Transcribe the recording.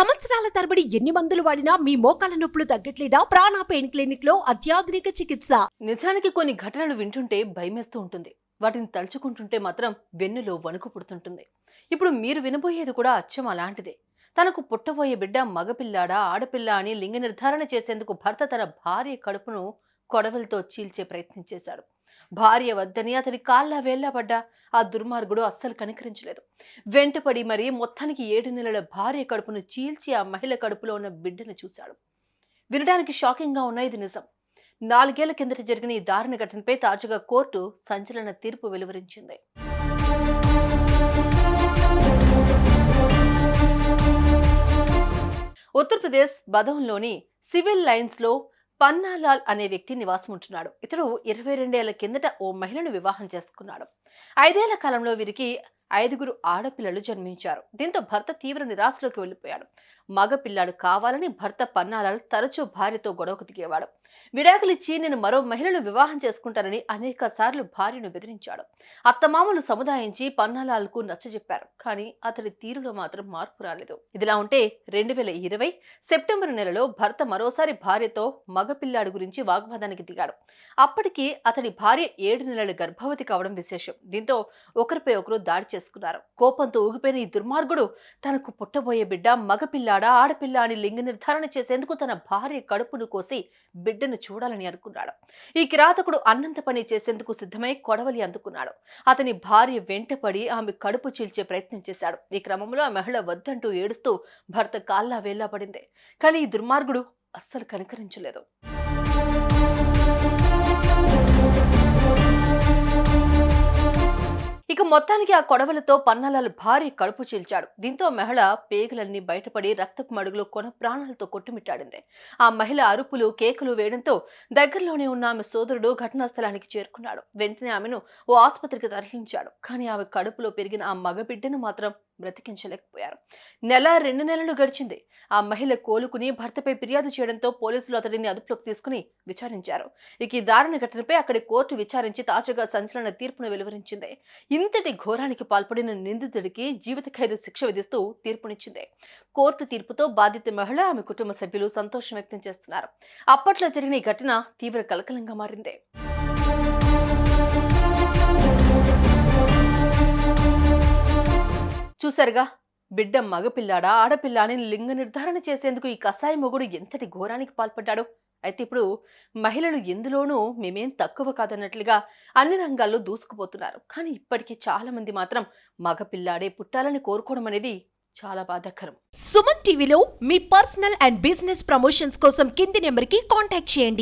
సంవత్సరాల తరబడి ఎన్ని మందులు వాడినా మీ మోకాల నొప్పులు తగ్గట్లేదా? ప్రాణ పెయిన్ క్లినిక్లో అత్యాధునిక చికిత్స. నిజానికి కొన్ని ఘటనలు వింటుంటే భయమేస్తూ ఉంటుంది. వాటిని తలుచుకుంటుంటే మాత్రం వెన్నులో వణుకు పుడుతుంటుంది. ఇప్పుడు మీరు వినబోయేది కూడా అచ్చం అలాంటిదే. తనకు పుట్టబోయే బిడ్డ మగపిల్లాడా ఆడపిల్ల అని లింగ నిర్ధారణ చేసేందుకు భర్త తన భార్య కడుపును కొడవలతో చీల్చే ప్రయత్నం చేశాడు. భార్య వద్దని అతని కాళ్ళ వేళ్ళబడ్డా ఆ దుర్మార్గుడు అస్సలు కనికరించలేదు. వెంటపడి మరీ మొత్తానికి ఏడు నెలల భార్య కడుపును చీల్చి ఆ మహిళ కడుపులో ఉన్న బిడ్డను చూశాడు. వినడానికి షాకింగ్గా ఉన్న ఇది నిజం. నాలుగేళ్ళ కిందట జరిగిన ఈ దారుణ ఘటనపై తాజాగా కోర్టు సంచలన తీర్పు వెలువరించింది. ఉత్తరప్రదేశ్ బదౌన్లోని సివిల్ లైన్స్లో పన్నాలాల్ అనే వ్యక్తి నివాసం ఉంటున్నాడు ఇతడు ఇరవై రెండేళ్ళ కిందట ఓ మహిళను వివాహం చేసుకున్నాడు. ఐదేళ్ళ కాలంలో వీరికి ఐదుగురు ఆడపిల్లలు జన్మించారు. దీంతో భర్త తీవ్ర నిరాశలోకి వెళ్ళిపోయాడు. మగ పిల్లాడు కావాలని భర్త పన్నాలాల్ తరచూ భార్యతో గొడవకు దిగేవాడు. విడాకులిచ్చి నేను మరో మహిళను వివాహం చేసుకుంటానని అనేక సార్లు భార్యను బెదిరించాడు. అత్తమామలు సముదాయించి పన్నాలాల్కు నచ్చజెప్పారు. కానీ అతడి తీరులో మాత్రం మార్పు రాలేదు. ఇదిలా ఉంటే రెండు వేల ఇరవై సెప్టెంబర్ నెలలో భర్త మరోసారి భార్యతో మగపిల్లాడు గురించి వాగ్వాదానికి దిగాడు. అప్పటికి అతడి భార్య ఏడు నెలల గర్భవతి కావడం విశేషం. దీంతో ఒకరిపై ఒకరు దాడి చేసుకున్నారు. కోపంతో ఊగిపోయిన ఈ దుర్మార్గుడు తనకు పుట్టబోయే బిడ్డ మగపిల్లాడా ఆడపిల్ల అని లింగ నిర్ధారణ చేసేందుకు తన భార్య కడుపును కోసి బిడ్డను చూడాలని అనుకున్నాడు. ఈ కిరాతకుడు అన్నంత పని చేసేందుకు సిద్ధమై కొడవలి అందుకున్నాడు. అతని భార్య వెంటపడి ఆమె కడుపు చీల్చే ప్రయత్నం చేశాడు. ఈ క్రమంలో ఆ మహిళ వద్దంటూ ఏడుస్తూ భర్త కాల్లా వేళ్ళా పడింది. కానీ ఈ దుర్మార్గుడు అస్సలు కనికరించలేదు. మొత్తానికి ఆ కొడవలతో పన్నాలాలు భారీ కడుపు చీల్చాడు. దీంతో మహిళ పేగులన్నీ బయటపడి రక్తపు మడుగులో కొన ప్రాణాలతో కొట్టుమిట్టాడింది. ఆ మహిళ అరుపులు కేకలు వేయడంతో దగ్గరలోనే ఉన్న ఆమె సోదరుడు ఘటనా స్థలానికి చేరుకున్నాడు. వెంటనే ఆమెను ఓ ఆసుపత్రికి తరలించాడు. కానీ ఆమె కడుపులో పెరిగిన ఆ మగబిడ్డను మాత్రం బ్రతికించలేకపోయారు. నెల రెండు నెలలు గడిచింది. ఆ మహిళ కోలుకుని భర్తపై ఫిర్యాదు చేయడంతో పోలీసులు అతడిని అదుపులోకి తీసుకుని విచారించారు. ఇక ఈ దారుణ ఘటనపై అక్కడి కోర్టు విచారించి తాజాగా సంచలన తీర్పును వెలువరించింది. ఇంతటి ఘోరానికి పాల్పడిన నిందితుడికి జీవిత ఖైదు శిక్ష విధిస్తూ తీర్పునిచ్చింది. కోర్టు తీర్పుతో బాధిత మహిళ ఆమె కుటుంబ సభ్యులు సంతోషం వ్యక్తం చేస్తున్నారు. అప్పట్లో జరిగిన ఈ ఘటన తీవ్ర కలకలంగా మారింది. చూశారుగా? బిడ్డ మగపిల్లాడా ఆడపిల్ల అని లింగ నిర్ధారణ చేసేందుకు ఈ కసాయి మొగుడు ఎంతటి ఘోరానికి పాల్పడ్డాడు? అయితే ఇప్పుడు మహిళలు ఎందులోనూ మేమేం తక్కువ కాదన్నట్లుగా అన్ని రంగాల్లో దూసుకుపోతున్నారు. కానీ ఇప్పటికీ చాలా మంది మాత్రం మగపిల్లాడే పుట్టాలని కోరుకోవడం అనేది చాలా బాధాకరం. సుమన్ టీవీలో మీ పర్సనల్ అండ్ బిజినెస్ ప్రమోషన్స్ కోసం కింది నెంబర్కి కాంటాక్ట్ చేయండి.